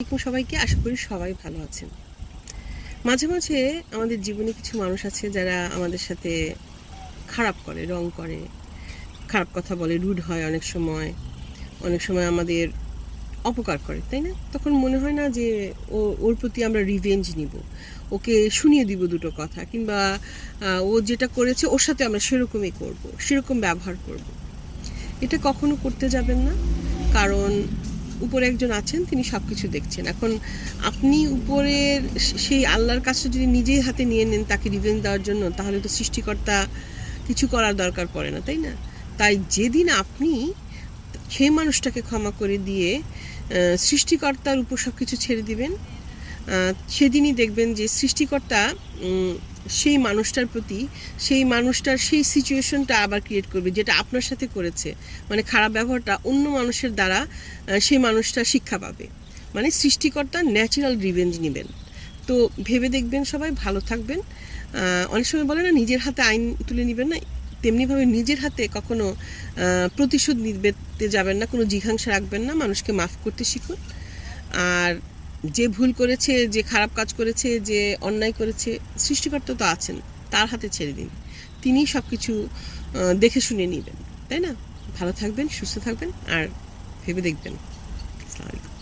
আলাইকুম সবাইকে, আশা করি সবাই ভালো আছেন। মাঝে মাঝে আমাদের জীবনে কিছু মানুষ আছে যারা আমাদের সাথে খারাপ করে, রং করে, খারাপ কথা বলে, রুড হয় অনেক সময় অনেক সময় আমাদের অপকার করে, তাই না? তখন মনে হয় না যে ও, ওর প্রতি আমরা রিভেঞ্জ নিব, ওকে শুনিয়ে দিব দুটো কথা, কিংবা ও যেটা করেছে ওর সাথে আমরা সেরকমই করব, সেরকম ব্যবহার করব। এটা কখনো করতে যাবেন না, কারণ উপরে একজন আছেন, তিনি সব কিছু দেখছেন। এখন আপনি উপরের সেই আল্লাহর কাজটা যদি নিজেই হাতে নিয়ে নেন তাকে রিভেঞ্জ দেওয়ার জন্য, তাহলে তো সৃষ্টিকর্তা কিছু করার দরকার পড়ে না, তাই না? তাই যেদিন আপনি সেই মানুষটাকে ক্ষমা করে দিয়ে সৃষ্টিকর্তার উপর সব কিছু ছেড়ে দিবেন সেদিনই দেখবেন যে সৃষ্টিকর্তা সেই মানুষটার প্রতি, সেই মানুষটার সেই সিচুয়েশনটা আবার ক্রিয়েট করবে, যেটা আপনার সাথে করেছে। মানে খারাপ ব্যবহারটা অন্য মানুষের দ্বারা সেই মানুষটা শিক্ষা পাবে। মানে সৃষ্টিকর্তা ন্যাচারাল রিভেঞ্জ নেবেন। তো ভেবে দেখবেন সবাই, ভালো থাকবেন। অনেক সময় বলে না, নিজের হাতে আইন তুলে নেবেন না, তেমনিভাবে নিজের হাতে কখনো প্রতিশোধ নিতে যাবেন না, কোনো জিঘাংসা রাখবেন না, মানুষকে মাফ করতে শিখুন। আর যে ভুল করেছে, যে খারাপ কাজ করেছে, যে অন্যায় করেছে, সৃষ্টিকর্তা তো আছেন, তার হাতে ছেড়ে দিন। তিনি সব কিছু দেখে শুনে নেবেন, তাই না? ভালো থাকবেন, সুস্থ থাকবেন, আর ভেবে দেখবেন। আসসালামু আলাইকুম।